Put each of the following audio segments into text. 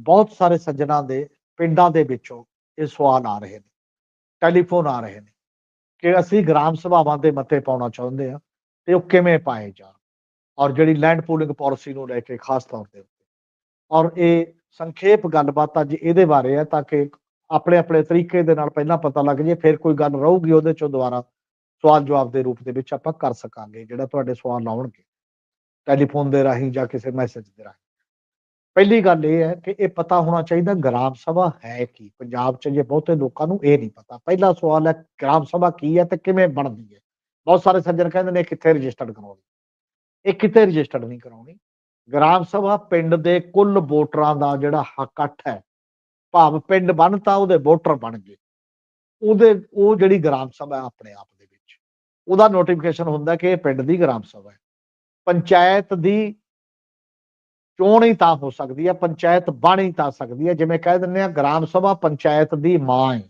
ਬਹੁਤ ਸਾਰੇ ਸੱਜਣਾ ਦੇ ਪਿੰਡਾਂ ਦੇ ਵਿੱਚੋਂ ਇਹ ਸਵਾਲ ਆ ਰਹੇ ਨੇ, ਟੈਲੀਫੋਨ ਆ ਰਹੇ ਨੇ ਕਿ ਅਸੀਂ ਗ੍ਰਾਮ ਸਭਾਵਾਂ ਦੇ ਮਤੇ ਪਾਉਣਾ ਚਾਹੁੰਦੇ ਆ ਤੇ ਉਹ ਕਿਵੇਂ ਪਾਏ ਜਾਣ ਔਰ ਜਿਹੜੀ ਲੈਂਡ ਪੂਲਿੰਗ ਪਾਲਿਸੀ ਨੂੰ ਲੈ ਕੇ ਖਾਸ ਤੌਰ ਤੇ ਔਰ ਇਹ ਸੰਖੇਪ ਗੱਲਬਾਤ ਅੱਜ ਇਹਦੇ ਬਾਰੇ ਹੈ ਤਾਂ ਕਿ ਆਪਣੇ ਆਪਣੇ ਤਰੀਕੇ ਦੇ ਨਾਲ ਪਹਿਲਾਂ ਪਤਾ ਲੱਗ ਜੇ ਫਿਰ ਕੋਈ ਗੱਲ ਰਹੂਗੀ ਉਹਦੇ ਚੋਂ ਦੁਬਾਰਾ ਸਵਾਲ ਜਵਾਬ ਦੇ ਰੂਪ ਦੇ ਵਿੱਚ ਆਪਾਂ ਕਰ ਸਕਾਂਗੇ ਜਿਹੜਾ ਤੁਹਾਡੇ ਸਵਾਲ ਆਉਣਗੇ, ਟੈਲੀਫੋਨ ਦੇ ਰਾਹੀਂ ਜਾਂ ਕਿਸੇ ਮੈਸੇਜ ਦੇ ਰਾਹੀਂ। ਪਹਿਲੀ ਗੱਲ ਇਹ ਹੈ ਕਿ ਇਹ ਪਤਾ ਹੋਣਾ ਚਾਹੀਦਾ ਗ੍ਰਾਮ ਸਭਾ ਹੈ ਕੀ। ਪੰਜਾਬ 'ਚ ਜੇ ਬਹੁਤੇ ਲੋਕਾਂ ਨੂੰ ਇਹ ਨਹੀਂ ਪਤਾ। ਪਹਿਲਾ ਸਵਾਲ ਹੈ ਗ੍ਰਾਮ ਸਭਾ ਕੀ ਹੈ ਤੇ ਕਿਵੇਂ ਬਣਦੀ ਹੈ। ਬਹੁਤ ਸਾਰੇ ਸੱਜਣ ਕਹਿੰਦੇ ਨੇ ਕਿੱਥੇ ਰਜਿਸਟਰਡ ਕਰਾਉਣੀ। ਇਹ ਕਿਤੇ ਰਜਿਸਟਰਡ ਨਹੀਂ ਕਰਾਉਣੀ। ਗ੍ਰਾਮ ਸਭਾ ਪਿੰਡ ਦੇ ਕੁੱਲ ਵੋਟਰਾਂ ਦਾ ਜਿਹੜਾ ਇਕੱਠ ਹੈ, ਭਾਵ ਪਿੰਡ ਬਣਤਾ ਉਹਦੇ ਵੋਟਰ ਬਣ ਗਏ। ਉਹਦੇ, ਉਹ ਜਿਹੜੀ ਗ੍ਰਾਮ ਸਭਾ ਆਪਣੇ ਆਪ ਦੇ ਵਿੱਚ। ਉਹਦਾ ਨੋਟੀਫਿਕੇਸ਼ਨ ਹੁੰਦਾ ਕਿ ਇਹ ਪਿੰਡ ਦੀ ਗ੍ਰਾਮ ਸਭਾ ਹੈ। ਪੰਚਾਇਤ ਦੀ ਚੋਣ ਹੀ ਤਾਂ ਹੋ ਸਕਦੀ ਹੈ? ਪੰਚਾਇਤ ਬਣ ਹੀ ਤਾਂ ਸਕਦੀ ਹੈ। ਜਿਵੇਂ ਕਹਿ ਦਿੰਦੇ ਆ ਗ੍ਰਾਮ ਸਭਾ ਪੰਚਾਇਤ ਦੀ ਮਾਂ ਹੈ।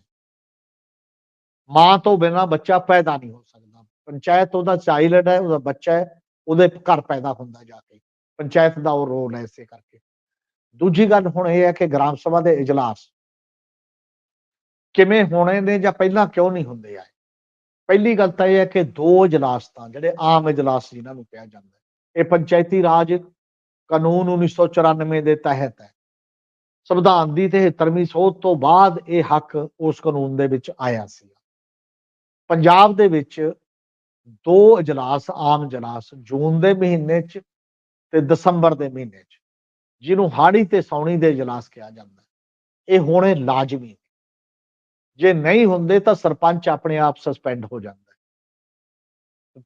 ਮਾਂ ਤੋਂ ਬਿਨਾ ਬੱਚਾ ਪੈਦਾ ਨਹੀਂ ਹੋ ਸਕਦਾ। ਪੰਚਾਇਤ ਉਹਦਾ ਚਾਈਲਡ ਹੈ, ਉਹਦਾ ਬੱਚਾ ਹੈ, ਉਹਦੇ ਘਰ ਪੈਦਾ ਹੁੰਦਾ ਜਾ ਕੇ। ਪੰਚਾਇਤ ਦਾ ਉਹ ਰੋਲ ਹੈ ਇਸੇ ਕਰਕੇ। ਦੂਜੀ ਗੱਲ ਹੁਣ ਇਹ ਹੈ ਕਿ ਗ੍ਰਾਮ ਸਭਾ ਦੇ ਇਜਲਾਸ ਕਿਵੇਂ ਹੋਣੇ ਨੇ ਜਾਂ ਪਹਿਲਾਂ ਕਿਉਂ ਨਹੀਂ ਹੁੰਦੇ ਆ ਪਹਿਲੀ ਗੱਲ ਤਾਂ ਇਹ ਹੈ ਕਿ ਦੋ ਇਜਲਾਸ ਤਾਂ ਜਿਹੜੇ ਆਮ ਇਜਲਾਸ ਜਿਨ੍ਹਾਂ ਨੂੰ ਕਿਹਾ ਜਾਂਦਾ ਇਹ ਪੰਚਾਇਤੀ ਰਾਜ ਕਾਨੂੰਨ 1994 ਦੇ ਤਹਿਤ ਹੈ। ਸੰਵਿਧਾਨ ਦੀ 73ਵੀਂ ਸੋਧ ਤੋਂ ਬਾਅਦ ਇਹ ਹੱਕ ਉਸ ਕਾਨੂੰਨ ਦੇ ਵਿੱਚ ਆਇਆ ਸੀ। ਪੰਜਾਬ ਦੇ ਵਿੱਚ ਦੋ ਇਜਲਾਸ, ਆਮ ਇਜਲਾਸ ਜੂਨ ਦੇ ਮਹੀਨੇ 'ਚ ਤੇ ਦਸੰਬਰ ਦੇ ਮਹੀਨੇ 'ਚ, ਜਿਹਨੂੰ ਹਾੜੀ ਤੇ ਸੌਣੀ ਦੇ ਇਜਲਾਸ ਕਿਹਾ ਜਾਂਦਾ ਇਹ ਹੋਣੇ ਲਾਜ਼ਮੀ ਜੇ ਨਹੀਂ ਹੁੰਦੇ ਤਾਂ ਸਰਪੰਚ ਆਪਣੇ ਆਪ ਸਸਪੈਂਡ ਹੋ ਜਾਂਦਾ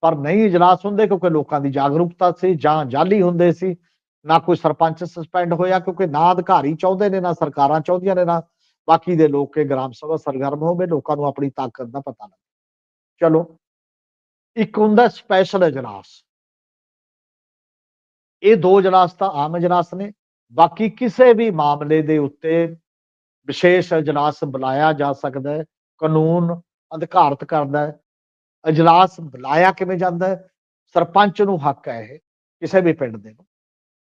ਪਰ ਨਹੀਂ ਇਜਲਾਸ ਹੁੰਦੇ ਕਿਉਂਕਿ ਲੋਕਾਂ ਦੀ ਜਾਗਰੂਕਤਾ ਸੀ ਜਾਂ ਜਾਲੀ ਹੁੰਦੇ ਸੀ ਨਾ ਕੋਈ ਸਰਪੰਚ ਸਸਪੈਂਡ ਹੋਇਆ ਕਿਉਂਕਿ ਨਾ ਅਧਿਕਾਰੀ ਚਾਹੁੰਦੇ ਨੇ, ਨਾ ਸਰਕਾਰਾਂ ਚਾਹੁੰਦੀਆਂ ਨੇ, ਨਾ ਬਾਕੀ ਦੇ ਲੋਕ ਕੇ ਗ੍ਰਾਮ ਸਭਾ ਸਰਗਰਮ ਹੋਵੇ ਲੋਕਾਂ ਨੂੰ ਆਪਣੀ ਤਾਕਤ ਦਾ ਪਤਾ ਲੱਗੇ। ਚਲੋ, ਇੱਕ ਹੁੰਦਾ ਸਪੈਸ਼ਲ ਇਜਲਾਸ। ਇਹ ਦੋ ਇਜਲਾਸ ਤਾਂ ਆਮ ਇਜਲਾਸ ਨੇ, ਬਾਕੀ ਕਿਸੇ ਵੀ ਮਾਮਲੇ ਦੇ ਉੱਤੇ ਵਿਸ਼ੇਸ਼ ਇਜਲਾਸ ਬੁਲਾਇਆ ਜਾ ਸਕਦਾ ਹੈ, ਕਾਨੂੰਨ ਅਧਿਕਾਰਤ ਕਰਦਾ ਹੈ। ਇਜਲਾਸ ਬੁਲਾਇਆ ਕਿਵੇਂ ਜਾਂਦਾ ਹੈ? ਸਰਪੰਚ ਨੂੰ ਹੱਕ ਹੈ ਇਹ, ਕਿਸੇ ਵੀ ਪਿੰਡ ਦੇ ਨੂੰ।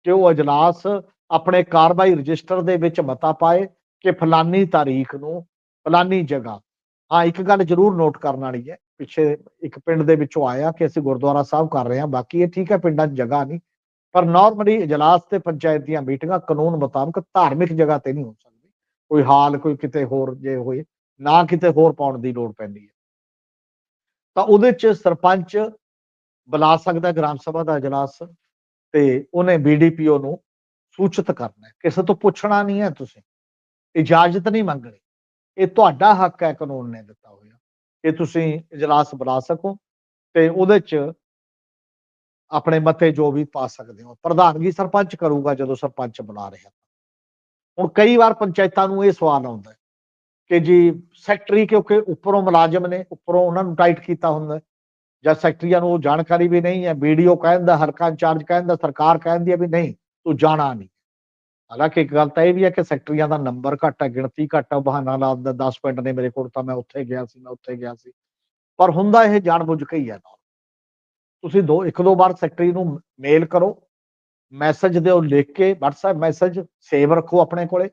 ਕਿ ਉਹ ਇਜਲਾਸ ਆਪਣੇ ਕਾਰਵਾਈ ਰਜਿਸਟਰ ਦੇ ਵਿੱਚ ਮਤਾ ਪਾਏ ਕਿ ਫਲਾਨੀ ਤਾਰੀਖ ਨੂੰ ਫਲਾਨੀ ਜਗ੍ਹਾ। ਹਾਂ, ਇੱਕ ਗੱਲ ਜ਼ਰੂਰ ਨੋਟ ਕਰਨ ਵਾਲੀ ਹੈ। ਪਿੱਛੇ ਇੱਕ ਪਿੰਡ ਦੇ ਵਿੱਚੋਂ ਆਇਆ ਕਿ ਅਸੀਂ ਗੁਰਦੁਆਰਾ ਸਾਹਿਬ ਕਰ ਰਹੇ ਹਾਂ। ਬਾਕੀ ਇਹ ਠੀਕ ਹੈ, ਪਿੰਡਾਂ 'ਚ ਜਗ੍ਹਾ ਨਹੀਂ। ਪਰ ਨਾਰਮਲੀ ਇਜਲਾਸ ਤੇ ਪੰਚਾਇਤ ਦੀਆਂ ਮੀਟਿੰਗਾਂ ਕਾਨੂੰਨ ਮੁਤਾਬਕ ਧਾਰਮਿਕ ਜਗ੍ਹਾ ਤੇ ਨਹੀਂ ਹੋ ਸਕਦੀ। ਕੋਈ ਹਾਲ, ਕੋਈ ਕਿਤੇ ਹੋਰ ਜੇ ਹੋਏ, ਨਾ ਕਿਤੇ ਹੋਰ ਪਾਉਣ ਦੀ ਲੋੜ ਪੈਂਦੀ ਹੈ। ਤਾਂ ਉਹਦੇ 'ਚ ਸਰਪੰਚ ਬੁਲਾ ਸਕਦਾ ਗ੍ਰਾਮ ਸਭਾ ਦਾ ਇਜਲਾਸ ਤੇ ਉਹਨੇ ਬੀਡੀਪੀਓ ਨੂੰ ਸੂਚਿਤ ਕਰਨਾ ਹੈ। ਕਿਸੇ ਤੋਂ ਪੁੱਛਣਾ ਨਹੀਂ ਹੈ ਤੁਸੀਂ। ਇਜਾਜ਼ਤ ਨਹੀਂ ਮੰਗਣੀ ਇਹ ਤੁਹਾਡਾ ਹੱਕ ਹੈ ਕਾਨੂੰਨ ਨੇ ਦਿੱਤਾ ਹੋਇਆ। ਕਿ ਤੁਸੀਂ ਇਜਲਾਸ ਬੁਲਾ ਸਕੋ ਤੇ ਉਹਦੇ 'ਚ ਆਪਣੇ ਮਤੇ ਜੋ ਵੀ ਪਾ ਸਕਦੇ ਹੋ। ਪ੍ਰਧਾਨਗੀ ਸਰਪੰਚ ਕਰੂਗਾ ਜਦੋਂ ਸਰਪੰਚ ਬੁਲਾ ਰਿਹਾ। ਹੁਣ ਕਈ ਵਾਰ ਪੰਚਾਇਤਾਂ ਨੂੰ ਇਹ ਸਵਾਲ ਆਉਂਦਾ ਕਿ ਜੀ ਸੈਕਟਰੀ ਕਿਉਂਕਿ ਉੱਪਰੋਂ ਮੁਲਾਜ਼ਮ ਨੇ, ਉੱਪਰੋਂ ਉਹਨਾਂ ਨੂੰ ਟਾਈਟ ਕੀਤਾ ਹੁੰਦਾ ਜਾਂ ਸੈਕਟਰੀਆਂ ਨੂੰ ਉਹ ਜਾਣਕਾਰੀ ਵੀ ਨਹੀਂ ਹੈ, ਵੀਡੀਓ ਕਹਿੰਦਾ ਹਲਕਾ ਇੰਚਾਰਜ ਕਹਿੰਦਾ ਸਰਕਾਰ ਕਹਿੰਦੀ ਹੈ ਵੀ ਨਹੀਂ, ਤੂੰ ਜਾਣਾ ਨਹੀਂ। ਹਾਲਾਂਕਿ ਇੱਕ ਗੱਲ ਤਾਂ ਇਹ ਵੀ ਹੈ ਕਿ ਸੈਕਟਰੀਆਂ ਦਾ ਨੰਬਰ ਘੱਟ ਹੈ, ਗਿਣਤੀ ਘੱਟ ਹੈ, ਬਹਾਨਾ ਲਾ ਲਾਉਂਦਾ 10 ਪਿੰਡ ਨੇ ਮੇਰੇ ਕੋਲ ਤਾਂ ਮੈਂ ਉੱਥੇ ਗਿਆ ਸੀ, ਮੈਂ ਉੱਥੇ ਗਿਆ ਸੀ। ਪਰ ਹੁੰਦਾ ਇਹ ਜਾਣਬੁੱਝ ਕੇ ਹੀ ਹੈ ਨਾਲ। ਤੁਸੀਂ ਦੋ, ਇੱਕ ਦੋ ਵਾਰ ਸੈਕਟਰੀ ਨੂੰ ਮੇਲ ਕਰੋ, ਮੈਸੇਜ ਦਿਓ ਲਿਖ ਕੇ, WhatsApp ਮੈਸੇਜ, ਸੇਵ ਰੱਖੋ ਆਪਣੇ ਕੋਲੇ।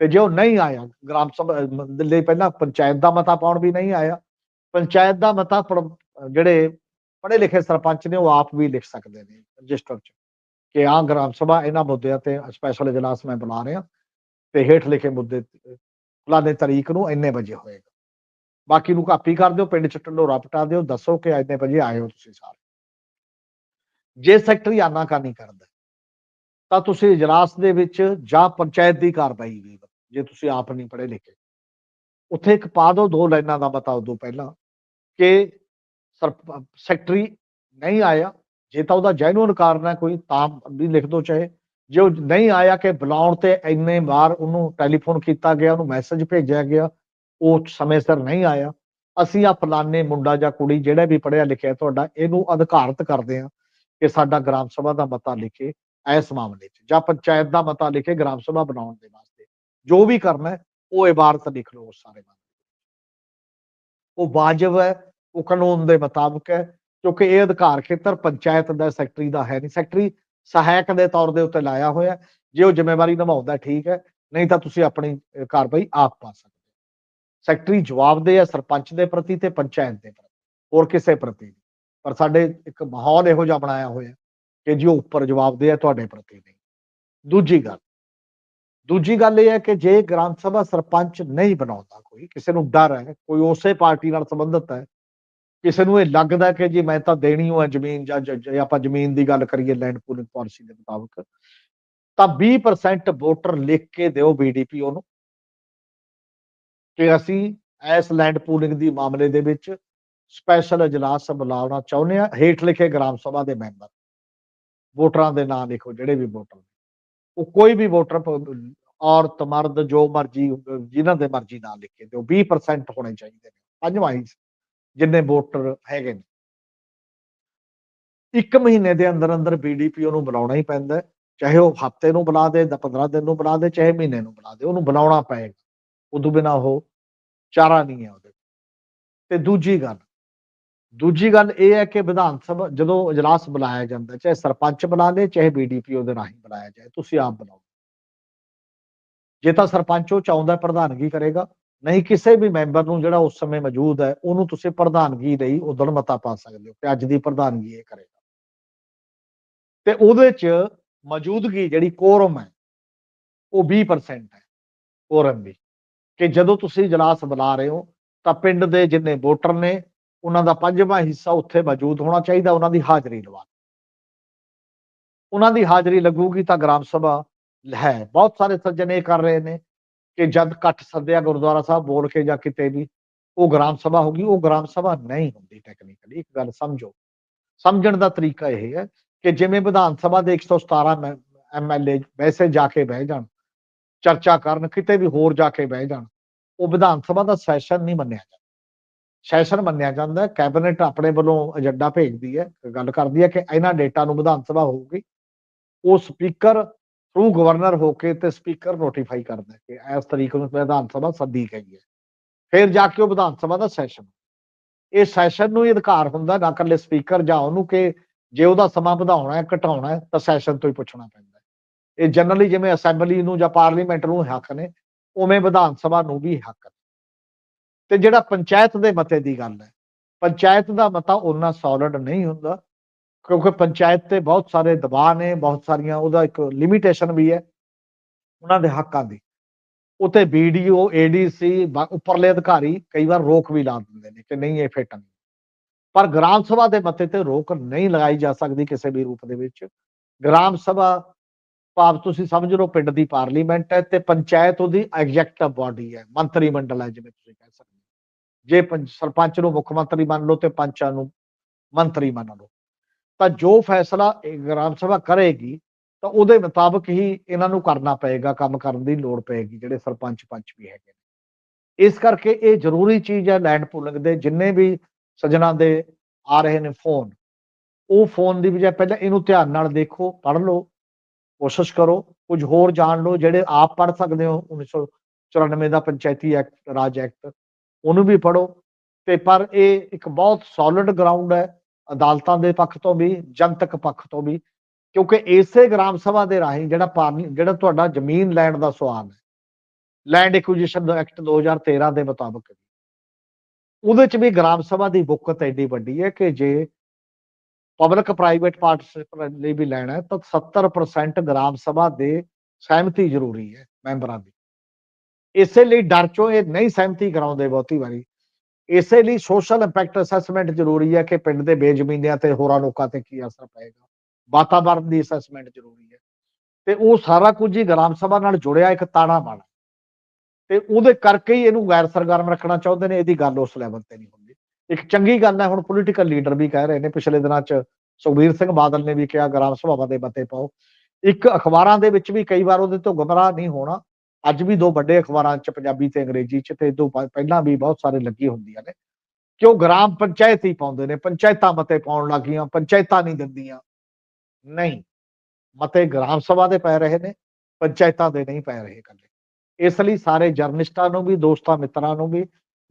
ਤੇ ਜੇ ਉਹ ਨਹੀਂ ਆਇਆ, ਗ੍ਰਾਮ ਸਭਾ ਲਈ ਪਹਿਲਾਂ ਪੰਚਾਇਤ ਦਾ ਮਤਾ ਪਾਉਣ ਵੀ ਨਹੀਂ ਆਇਆ। ਪੰਚਾਇਤ ਦਾ ਮਤਾ ਜਿਹੜੇ ਪੜ੍ਹੇ ਲਿਖੇ ਸਰਪੰਚ ਨੇ, ਉਹ ਆਪ ਵੀ ਲਿਖ ਸਕਦੇ ਨੇ ਰਜਿਸਟਰ 'ਚ ਕਿ ਆ ਗ੍ਰਾਮ ਸਭਾ ਇਹਨਾਂ ਮੁੱਦਿਆਂ ਤੇ ਸਪੈਸ਼ਲ ਇਜਲਾਸ ਮੈਂ ਬੁਲਾ ਰਿਹਾ ਤੇ ਹੇਠ ਲਿਖੇ ਮੁੱਦੇ ਫਲਾਣੇ ਤਰੀਕ ਨੂੰ ਇੰਨੇ ਵਜੇ ਹੋਏਗਾ। ਬਾਕੀ ਨੂੰ ਕਾਪੀ ਕਰ ਦਿਓ, ਪਿੰਡ ਚ ਢੰਡੋਰਾ ਪਟਾ ਦਿਓ, ਦੱਸੋ ਕਿ ਇੰਨੇ ਵਜੇ ਆਇਓ ਤੁਸੀਂ ਸਾਰੇ। ਜੇ ਸੈਕਟਰੀ ਆਨਾਕਾਨੀ ਕਰਦਾ, ਤਾਂ ਤੁਸੀਂ ਇਜਲਾਸ ਦੇ ਵਿੱਚ ਜਾਂ ਪੰਚਾਇਤ ਦੀ ਕਾਰਵਾਈ ਵੀ ਜੇ ਤੁਸੀਂ ਆਪ ਨਹੀਂ ਪੜ੍ਹੇ ਲਿਖੇ ਉੱਥੇ ਇੱਕ ਪਾ ਦਿਓ, ਦੋ ਲਾਈਨਾਂ ਦਾ ਬਤਾ ਦਿਓ ਪਹਿਲਾਂ ਕਿ ਸੈਕਟਰੀ ਨਹੀਂ ਆਇਆ। ਜੇ ਤਾਂ ਉਹਦਾ ਜੈਨੂਅਨ ਕਾਰਨ ਹੈ, ਕੋਈ ਤਾਂ ਵੀ ਲਿਖ ਦੋ ਚਾਹੇ। ਜੇ ਉਹ ਨਹੀਂ ਆਇਆ ਕਿ ਬੁਲਾਉਣ ਤੇ ਇੰਨੇ ਵਾਰ ਉਹਨੂੰ ਟੈਲੀਫੋਨ ਕੀਤਾ ਗਿਆ, ਉਹਨੂੰ ਮੈਸੇਜ ਭੇਜਿਆ ਗਿਆ, ਉਹ ਸਮੇਂ ਸਿਰ ਨਹੀਂ ਆਇਆ। ਅਸੀਂ ਆ ਫਲਾਣੇ ਮੁੰਡਾ ਜਾਂ ਕੁੜੀ ਜਿਹੜਾ ਵੀ ਪੜਿਆ ਲਿਖਿਆ ਤੁਹਾਡਾ, ਇਹਨੂੰ ਅਧਿਕਾਰਤ ਕਰਦੇ ਆ ਕਿ ਸਾਡਾ ਗ੍ਰਾਮ ਸਭਾ ਦਾ ਮਤਾ ਲਿਖੇ ਇਸ ਮਾਮਲੇ 'ਚ, ਜਾਂ ਪੰਚਾਇਤ ਦਾ ਮਤਾ ਲਿਖੇ ਗ੍ਰਾਮ ਸਭਾ ਬਣਾਉਣ ਦੇ ਵਾਸਤੇ। ਜੋ ਵੀ ਕਰਨਾ ਹੈ, ਉਹ ਇਬਾਰਤ ਲਿਖ ਲਓ ਸਾਰੇ ਮਾਮਲੇ ਉਹ ਵਾਜਬ ਹੈ ਉਹ ਕਾਨੂੰਨ ਦੇ ਮੁਤਾਬਕ ਹੈ, ਕਿਉਂਕਿ ਇਹ ਅਧਿਕਾਰ ਖੇਤਰ ਪੰਚਾਇਤ ਦਾ, ਸੈਕਟਰੀ ਦਾ ਹੈ ਨਹੀਂ। ਸੈਕਟਰੀ ਸਹਾਇਕ ਦੇ ਤੌਰ ਦੇ ਉੱਤੇ ਲਾਇਆ ਹੋਇਆ ਜੇ ਉਹ ਜ਼ਿੰਮੇਵਾਰੀ ਨਿਭਾਉਂਦਾ ਠੀਕ ਹੈ, ਨਹੀਂ ਤਾਂ ਤੁਸੀਂ ਆਪਣੀ ਕਾਰਵਾਈ ਆਪ ਪਾ ਸਕਦੇ ਹੋ। ਸੈਕਟਰੀ ਜਵਾਬਦੇਹ ਹੈ ਸਰਪੰਚ ਦੇ ਪ੍ਰਤੀ ਤੇ ਪੰਚਾਇਤ ਦੇ ਪ੍ਰਤੀ, ਹੋਰ ਕਿਸੇ ਪ੍ਰਤੀ ਨਹੀਂ। ਪਰ ਸਾਡੇ ਇੱਕ ਮਾਹੌਲ ਇਹੋ ਜਿਹਾ ਬਣਾਇਆ ਹੋਇਆ ਕਿ ਜੀ ਉਹ ਉੱਪਰ ਜਵਾਬਦੇਹ ਹੈ, ਤੁਹਾਡੇ ਪ੍ਰਤੀ ਨਹੀਂ। ਦੂਜੀ ਗੱਲ ਦੂਜੀ ਗੱਲ ਇਹ ਹੈ ਕਿ ਜੇ ਗ੍ਰਾਮ ਸਭਾ ਸਰਪੰਚ ਨਹੀਂ ਬਣਾਉਂਦਾ ਕੋਈ, ਕਿਸੇ ਨੂੰ ਡਰ ਹੈ, ਕੋਈ ਉਸੇ ਪਾਰਟੀ ਨਾਲ ਸੰਬੰਧਿਤ ਹੈ ਕਿਸੇ ਨੂੰ ਇਹ ਲੱਗਦਾ ਕਿ ਜੀ ਮੈਂ ਤਾਂ ਦੇਣੀ ਹੋ ਜ਼ਮੀਨ ਜਾਂ ਜੇ ਆਪਾਂ ਜ਼ਮੀਨ ਦੀ ਗੱਲ ਕਰੀਏ ਲੈਂਡ ਪੂਲਿੰਗ ਪਾਲਿਸੀ ਦੇ ਮੁਤਾਬਕ, ਤਾਂ 20% ਵੋਟਰ ਲਿਖ ਕੇ ਦਿਓ ਬੀਡੀਪੀਓ ਨੂੰ ਕਿ ਅਸੀਂ ਇਸ ਲੈਂਡ ਪੂਲਿੰਗ ਦੀ ਮਾਮਲੇ ਦੇ ਵਿੱਚ ਸਪੈਸ਼ਲ ਇਜਲਾਸ ਬੁਲਾਉਣਾ ਚਾਹੁੰਦੇ ਆ ਹੇਠ ਲਿਖੇ ਗ੍ਰਾਮ ਸਭਾ ਦੇ ਮੈਂਬਰ, ਵੋਟਰਾਂ ਦੇ ਨਾਂ ਲਿਖੋ, ਜਿਹੜੇ ਵੀ ਵੋਟਰ ਨੇ। ਉਹ ਕੋਈ ਵੀ ਵੋਟਰ ਔਰਤ, ਮਰਦ, ਜੋ ਮਰਜ਼ੀ, ਜਿਨ੍ਹਾਂ ਦੇ ਮਰਜ਼ੀ ਨਾਂ ਲਿਖੇ ਦਿਓ। 20% ਹੋਣੇ ਚਾਹੀਦੇ ਨੇ। ਪੰਜਵਾਂ ਹੀ ਜਿੰਨੇ ਵੋਟਰ ਹੈਗੇ ਨੇ। ਇੱਕ ਮਹੀਨੇ ਦੇ ਅੰਦਰ ਅੰਦਰ ਬੀਡੀਪੀਓ ਨੂੰ ਬੁਲਾਉਣਾ ਹੀ ਪੈਂਦਾ ਚਾਹੇ ਉਹ ਹਫ਼ਤੇ ਨੂੰ ਬੁਲਾ ਦੇ, ਜਾਂ 15 ਦਿਨ ਨੂੰ ਬੁਲਾ ਦੇ, ਚਾਹੇ ਮਹੀਨੇ ਨੂੰ ਬੁਲਾ ਦੇ, ਉਹਨੂੰ ਬੁਲਾਉਣਾ ਪਏਗਾ। ਉਦੋਂ ਬਿਨਾ ਉਹ ਚਾਰਾ ਨਹੀਂ ਹੈ ਉਹਦੇ ਤੇ ਦੂਜੀ ਗੱਲ ਦੂਜੀ ਗੱਲ ਇਹ ਹੈ ਕਿ ਵਿਧਾਨ ਸਭਾ ਜਦੋਂ ਇਜਲਾਸ ਬੁਲਾਇਆ ਜਾਂਦਾ, ਚਾਹੇ ਸਰਪੰਚ ਬੁਲਾ ਲੇ, ਚਾਹੇ ਬੀਡੀਪੀਓ ਦੇ ਰਾਹੀਂ ਬੁਲਾਇਆ ਜਾਏ, ਤੁਸੀਂ ਆਪ ਬੁਲਾਓ। ਜੇ ਤਾਂ ਸਰਪੰਚ ਉਹ ਚਾਹੁੰਦਾ ਪ੍ਰਧਾਨਗੀ ਕਰੇਗਾ ਨਹੀਂ, ਕਿਸੇ ਵੀ ਮੈਂਬਰ ਨੂੰ ਜਿਹੜਾ ਉਸ ਸਮੇਂ ਮੌਜੂਦ ਹੈ, ਉਹਨੂੰ ਤੁਸੀਂ ਪ੍ਰਧਾਨਗੀ ਲਈ ਉਦੋਂ ਮਤਾ ਪਾ ਸਕਦੇ ਹੋ ਕਿ ਅੱਜ ਦੀ ਪ੍ਰਧਾਨਗੀ ਇਹ ਕਰੇਗਾ। ਤੇ ਉਹਦੇ ਚ ਮੌਜੂਦਗੀ ਜਿਹੜੀ ਕੋਰਮ ਹੈ, ਉਹ 20% ਹੈ ਕੋਰਮ ਦੀ। ਕਿ ਜਦੋਂ ਤੁਸੀਂ ਇਜਲਾਸ ਬੁਲਾ ਰਹੇ ਹੋ, ਤਾਂ ਪਿੰਡ ਦੇ ਜਿੰਨੇ ਵੋਟਰ ਨੇ, ਉਹਨਾਂ ਦਾ ਪੰਜਵਾਂ ਹਿੱਸਾ ਉੱਥੇ ਮੌਜੂਦ ਹੋਣਾ ਚਾਹੀਦਾ, ਉਹਨਾਂ ਦੀ ਹਾਜ਼ਰੀ ਲਵਾ ਉਹਨਾਂ ਦੀ ਹਾਜ਼ਰੀ ਲੱਗੂਗੀ ਤਾਂ ਗ੍ਰਾਮ ਸਭਾ ਹੈ, ਬਹੁਤ ਸਾਰੇ ਸੱਜਣ ਇਹ ਕਰ ਰਹੇ ਨੇ। ਕਿ ਜਦ ਇਕੱਠ ਸੱਦਿਆ ਗੁਰਦੁਆਰਾ ਸਾਹਿਬ ਬੋਲ ਕੇ ਜਾਂ ਕਿਤੇ ਵੀ, ਉਹ ਗ੍ਰਾਮ ਸਭਾ ਹੋਗੀ ਉਹ ਗ੍ਰਾਮ ਸਭਾ ਨਹੀਂ ਹੁੰਦੀ ਟੈਕਨੀਕਲੀ ਇੱਕ ਗੱਲ ਸਮਝੋ। ਸਮਝਣ ਦਾ ਤਰੀਕਾ ਇਹ ਹੈ ਕਿ ਜਿਵੇਂ ਵਿਧਾਨ ਸਭਾ ਦੇ 117 ਐਮਐਲਏ ਵੈਸੇ ਜਾ ਕੇ ਬਹਿ ਜਾਣ, ਚਰਚਾ ਕਰਨ, ਕਿਤੇ ਵੀ ਹੋਰ ਜਾ ਕੇ ਬਹਿ ਜਾਣ, ਉਹ ਵਿਧਾਨ ਸਭਾ ਦਾ ਸੈਸ਼ਨ ਨਹੀਂ ਮੰਨਿਆ ਜਾਂਦਾ। ਸੈਸ਼ਨ ਮੰਨਿਆ ਜਾਂਦਾ ਹੈ ਕੈਬਨਿਟ ਆਪਣੇ ਵੱਲੋਂ ਏਜੰਡਾ ਭੇਜਦੀ ਹੈ, ਗੱਲ ਕਰਦੀ ਹੈ ਕਿ ਇਹਨਾਂ ਡੇਟਾ ਨੂੰ ਵਿਧਾਨ ਸਭਾ ਹੋਊਗੀ, ਉਹ ਸਪੀਕਰ ਥਰੂ ਗਵਰਨਰ ਹੋ ਕੇ ਤੇ ਸਪੀਕਰ ਨੋਟੀਫਾਈ ਕਰਦਾ ਕਿ ਇਸ ਤਰੀਕ ਨੂੰ ਵਿਧਾਨ ਸਭਾ ਸੱਦੀ ਗਈ ਹੈ। ਫਿਰ ਜਾ ਕੇ ਉਹ ਵਿਧਾਨ ਸਭਾ ਦਾ ਸੈਸ਼ਨ। ਇਹ ਸੈਸ਼ਨ ਨੂੰ ਹੀ ਅਧਿਕਾਰ ਹੁੰਦਾ ਨਾ ਇਕੱਲੇ ਸਪੀਕਰ ਜਾਂ ਉਹਨੂੰ ਕਿ ਜੇ ਉਹਦਾ ਸਮਾਂ ਵਧਾਉਣਾ ਹੈ, ਘਟਾਉਣਾ ਹੈ, ਤਾਂ ਸੈਸ਼ਨ ਤੋਂ ਹੀ ਪੁੱਛਣਾ ਪੈਂਦਾ ਹੈ। ਇਹ ਜਨਰਲੀ ਜਿਵੇਂ ਅਸੈਂਬਲੀ ਨੂੰ ਜਾਂ ਪਾਰਲੀਮੈਂਟ ਨੂੰ ਹੱਕ ਨੇ, ਉਵੇਂ ਵਿਧਾਨ ਸਭਾ ਨੂੰ ਵੀ ਹੱਕ ਨੇ। ਤੇ ਜਿਹੜਾ ਪੰਚਾਇਤ ਦੇ ਮਤੇ ਦੀ ਗੱਲ ਹੈ, ਪੰਚਾਇਤ ਦਾ ਮਤਾ ਉਹਨਾਂ ਸੋਲਿਡ ਨਹੀਂ ਹੁੰਦਾ। ਕਿਉਂਕਿ ਪੰਚਾਇਤ ਤੇ ਬਹੁਤ ਸਾਰੇ ਦਬਾਅ ਨੇ, ਬਹੁਤ ਸਾਰੀਆਂ ਉਹਦਾ ਇੱਕ ਲਿਮਿਟੇਸ਼ਨ ਵੀ ਹੈ ਉਹਨਾਂ ਦੇ ਹੱਕਾਂ ਦੀ। ਉਤੇ ਵੀਡੀਓ ਏਡੀਸੀ ਉੱਪਰਲੇ ਅਧਿਕਾਰੀ ਕਈ ਵਾਰ ਰੋਕ ਵੀ ਲਾ ਦਿੰਦੇ ਨੇ ਕਿ ਨਹੀਂ ਇਹ ਫਿੱਟ ਨਹੀਂ। ਪਰ ਗ੍ਰਾਮ ਸਭਾ ਦੇ ਮਤੇ ਤੇ ਰੋਕ ਨਹੀਂ ਲਗਾਈ ਜਾ ਸਕਦੀ ਕਿਸੇ ਵੀ ਰੂਪ ਦੇ ਵਿੱਚ। ਗ੍ਰਾਮ ਸਭਾ, ਭਾਵ ਤੁਸੀਂ ਸਮਝ ਲਓ ਪਿੰਡ ਦੀ ਪਾਰਲੀਮੈਂਟ ਹੈ ਤੇ ਪੰਚਾਇਤ ਉਹਦੀ ਐਗਜ਼ੈਕਟਿਵ ਬਾਡੀ ਹੈ, ਮੰਤਰੀ ਮੰਡਲ ਹੈ ਜਿਵੇਂ ਤੁਸੀਂ ਕਹਿ ਸਕਦੇ ਹੋ। ਜੇ ਪੰਚ- ਸਰਪੰਚ ਨੂੰ ਮੁੱਖ ਮੰਤਰੀ ਮੰਨ ਲਓ ਤੇ ਪੰਚਾਂ ਨੂੰ ਮੰਤਰੀ ਮੰਨ ਲਓ। ਤਾਂ ਜੋ ਫੈਸਲਾ ਗ੍ਰਾਮ ਸਭਾ ਕਰੇਗੀ, ਤਾਂ ਉਹਦੇ ਮੁਤਾਬਕ ਹੀ ਇਹਨਾਂ ਨੂੰ ਕਰਨਾ ਪਏਗਾ, ਕੰਮ ਕਰਨ ਦੀ ਲੋੜ ਪਏਗੀ, ਜਿਹੜੇ ਸਰਪੰਚ ਪੰਚ ਵੀ ਹੈਗੇ ਨੇ। ਇਸ ਕਰਕੇ ਇਹ ਜ਼ਰੂਰੀ ਚੀਜ਼ ਹੈ ਲੈਂਡ ਪੂਲਿੰਗ ਦੇ, ਜਿੰਨੇ ਵੀ ਸੱਜਣਾ ਦੇ ਆ ਰਹੇ ਨੇ ਫੋਨ, ਉਹ ਫੋਨ ਦੀ ਬਜਾਏ ਪਹਿਲਾਂ ਇਹਨੂੰ ਧਿਆਨ ਨਾਲ ਦੇਖੋ, ਪੜ੍ਹ ਲਓ, ਕੋਸ਼ਿਸ਼ ਕਰੋ, ਕੁਝ ਹੋਰ ਜਾਣ ਲਓ, ਜਿਹੜੇ ਆਪ ਪੜ੍ਹ ਸਕਦੇ ਹੋ 1994 ਦਾ ਪੰਚਾਇਤੀ ਐਕਟ, ਰਾਜ ਐਕਟ, ਉਹਨੂੰ ਵੀ ਪੜ੍ਹੋ। ਤੇ ਪਰ ਇਹ ਇੱਕ ਬਹੁਤ ਸੋਲਿਡ ਗਰਾਊਂਡ ਹੈ ਅਦਾਲਤਾਂ ਦੇ ਪੱਖ ਤੋਂ ਵੀ, ਜਨਤਕ ਪੱਖ ਤੋਂ ਵੀ, ਕਿਉਂਕਿ ਇਸੇ ਗ੍ਰਾਮ ਸਭਾ ਦੇ ਰਾਹੀਂ ਜਿਹੜਾ ਪਾਰਲੀ ਜਿਹੜਾ ਤੁਹਾਡਾ ਜ਼ਮੀਨ ਲੈਣ ਦਾ ਸਵਾਲ ਹੈ ਲੈਂਡ ਐਕੁਜੀਸ਼ਨ ਐਕਟ 2013 ਦੇ ਮੁਤਾਬਕ ਉਹਦੇ ਚ ਵੀ ਗ੍ਰਾਮ ਸਭਾ ਦੀ ਬੁੱਕਤ ਐਡੀ ਵੱਡੀ ਹੈ ਕਿ ਜੇ ਪਬਲਿਕ ਪ੍ਰਾਈਵੇਟ ਪਾਰਟਨਰਸ਼ਿਪ ਲਈ ਵੀ ਲੈਣਾ ਤਾਂ 70% ਗ੍ਰਾਮ ਸਭਾ ਦੇ ਸਹਿਮਤੀ ਜ਼ਰੂਰੀ ਹੈ, ਮੈਂਬਰਾਂ ਦੀ। ਇਸੇ ਲਈ ਡਰ ਚੋਂ ਇਹ ਨਹੀਂ ਸਹਿਮਤੀ ਕਰਾਉਂਦੇ ਬਹੁਤੀ ਵਾਰੀ। ਇਸੇ ਲਈ ਸੋਸ਼ਲ ਇੰਪੈਕਟ ਅਸੈਸਮੈਂਟ ਜ਼ਰੂਰੀ ਹੈ ਕਿ ਪਿੰਡ ਦੇ ਬੇਜ਼ਮੀਨਿਆਂ ਤੇ ਹੋਰਾਂ ਲੋਕਾਂ ਤੇ ਕੀ ਅਸਰ ਪਏਗਾ। ਵਾਤਾਵਰਣ ਦੀ ਅਸੈਸਮੈਂਟ ਜ਼ਰੂਰੀ ਹੈ। ਤੇ ਉਹ ਸਾਰਾ ਕੁਝ ਹੀ ਗ੍ਰਾਮ ਸਭਾ ਨਾਲ ਜੁੜਿਆ ਇੱਕ ਤਾਣਾ ਬਾਣਾ। ਤੇ ਉਹਦੇ ਕਰਕੇ ਹੀ ਇਹਨੂੰ ਗੈਰ ਸਰਗਰਮ ਰੱਖਣਾ ਚਾਹੁੰਦੇ ਨੇ, ਇਹਦੀ ਗੱਲ ਉਸ ਲੈਵਲ ਤੇ ਨਹੀਂ ਹੁੰਦੀ। ਇੱਕ ਚੰਗੀ ਗੱਲ ਹੈ, ਹੁਣ ਪੋਲੀਟੀਕਲ ਲੀਡਰ ਵੀ ਕਹਿ ਰਹੇ ਨੇ, ਪਿਛਲੇ ਦਿਨਾਂ 'ਚ ਸੁਖਬੀਰ ਸਿੰਘ ਬਾਦਲ ਨੇ ਵੀ ਕਿਹਾ, ਗ੍ਰਾਮ ਸਭਾਵਾਂ ਦੇ ਮਤੇ ਪਾਓ। ਇੱਕ ਅਖਬਾਰਾਂ ਦੇ ਵਿੱਚ ਵੀ ਕਈ ਵਾਰ ਉਹਦੇ ਤੋਂ ਗਮਰਾਹ ਨਹੀਂ ਹੋਣਾ। ਅੱਜ ਵੀ ਦੋ ਵੱਡੇ ਅਖਬਾਰਾਂ 'ਚ ਪੰਜਾਬੀ ਤੇ ਅੰਗਰੇਜ਼ੀ 'ਚ ਤੇ ਦੋ ਪਹਿਲਾਂ ਵੀ ਬਹੁਤ ਸਾਰੇ ਲੱਗੀ ਹੁੰਦੀਆਂ ਨੇ। ਕਿ ਉਹ ਗ੍ਰਾਮ ਪੰਚਾਇਤ ਹੀ ਪਾਉਂਦੇ ਨੇ, ਪੰਚਾਇਤਾਂ ਮਤੇ ਪਾਉਣ ਲੱਗੀਆਂ, ਪੰਚਾਇਤਾਂ ਨਹੀਂ ਦਿੰਦੀਆਂ। ਨਹੀਂ ਮਤੇ ਗ੍ਰਾਮ ਸਭਾ ਦੇ ਪੈ ਰਹੇ ਨੇ, ਪੰਚਾਇਤਾਂ ਦੇ ਨਹੀਂ ਪੈ ਰਹੇ ਕੱਲੇ ਇਸ ਲਈ ਸਾਰੇ ਜਰਨਲਿਸਟਾਂ ਨੂੰ ਵੀ, ਦੋਸਤਾਂ ਮਿੱਤਰਾਂ ਨੂੰ ਵੀ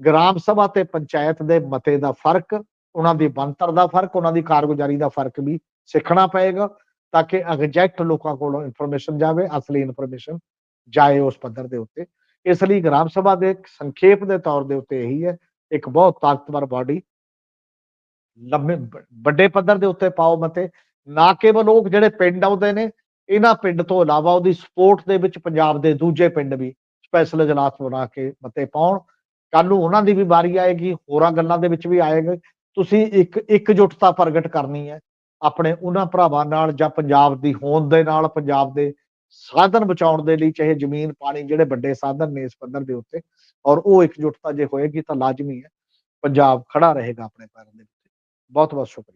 ਗ੍ਰਾਮ ਸਭਾ ਤੇ ਪੰਚਾਇਤ ਦੇ ਮਤੇ ਦਾ ਫ਼ਰਕ, ਉਹਨਾਂ ਦੀ ਬਣਤਰ ਦਾ ਫ਼ਰਕ, ਉਹਨਾਂ ਦੀ ਕਾਰਗੁਜ਼ਾਰੀ ਦਾ ਫ਼ਰਕ ਵੀ ਸਿੱਖਣਾ ਪਏਗਾ, ਤਾਂ ਕਿ ਐਗਜ਼ੈਕਟ ਲੋਕਾਂ ਕੋਲੋਂ ਇਨਫੋਰਮੇਸ਼ਨ ਜਾਵੇ, ਅਸਲੀ ਇਨਫੋਰਮੇਸ਼ਨ ਜਾਏ ਉਸ ਪੱਧਰ ਦੇ ਉੱਤੇ। ਇਸ ਲਈ ਗ੍ਰਾਮ ਸਭਾ ਦੇ ਸੰਖੇਪ ਦੇ ਤੌਰ ਦੇ ਉੱਤੇ ਇਹੀ ਹੈ, ਇੱਕ ਬਹੁਤ ਤਾਕਤਵਰ ਬਾਡੀ ਲੰਮੇ ਵੱਡੇ ਪੱਧਰ ਦੇ ਉੱਤੇ ਪਾਓ ਮਤੇ। ਨਾ ਕੇਵਲ ਉਹ ਜਿਹੜੇ ਪਿੰਡ ਆਉਂਦੇ ਨੇ, ਇਹਨਾਂ ਪਿੰਡ ਤੋਂ ਇਲਾਵਾ ਉਹਦੀ ਸਪੋਰਟ ਦੇ ਵਿੱਚ ਪੰਜਾਬ ਦੇ ਦੂਜੇ ਪਿੰਡ ਵੀ ਸਪੈਸ਼ਲ ਇਜਲਾਸ ਬਣਾ ਕੇ ਮਤੇ ਪਾਉਣ। ਕੱਲ ਨੂੰ ਉਹਨਾਂ ਦੀ ਵੀ ਵਾਰੀ ਆਏਗੀ, ਹੋਰਾਂ ਗੱਲਾਂ ਦੇ ਵਿੱਚ ਵੀ ਆਏਗਾ। ਤੁਸੀਂ ਇੱਕ, ਇਕਜੁੱਟਤਾ ਪ੍ਰਗਟ ਕਰਨੀ ਹੈ। ਆਪਣੇ ਉਹਨਾਂ ਭਰਾਵਾਂ ਨਾਲ ਜਾਂ ਪੰਜਾਬ ਦੀ ਹੋਂਦ ਦੇ ਨਾਲ, ਪੰਜਾਬ ਦੇ ਸਾਧਨ ਬਚਾਉਣ ਦੇ ਲਈ ਚਾਹੇ ਜ਼ਮੀਨ, ਪਾਣੀ ਜਿਹੜੇ ਵੱਡੇ ਸਾਧਨ ਨੇ ਇਸ ਪੱਧਰ ਦੇ ਉੱਤੇ, ਔਰ ਉਹ ਇਕਜੁੱਟਤਾ ਜੇ ਹੋਏਗੀ ਤਾਂ ਲਾਜ਼ਮੀ ਹੈ। ਪੰਜਾਬ ਖੜਾ ਰਹੇਗਾ ਆਪਣੇ ਪੈਰਾਂ ਦੇ ਉੱਤੇ। ਬਹੁਤ ਬਹੁਤ ਸ਼ੁਕਰੀਆ।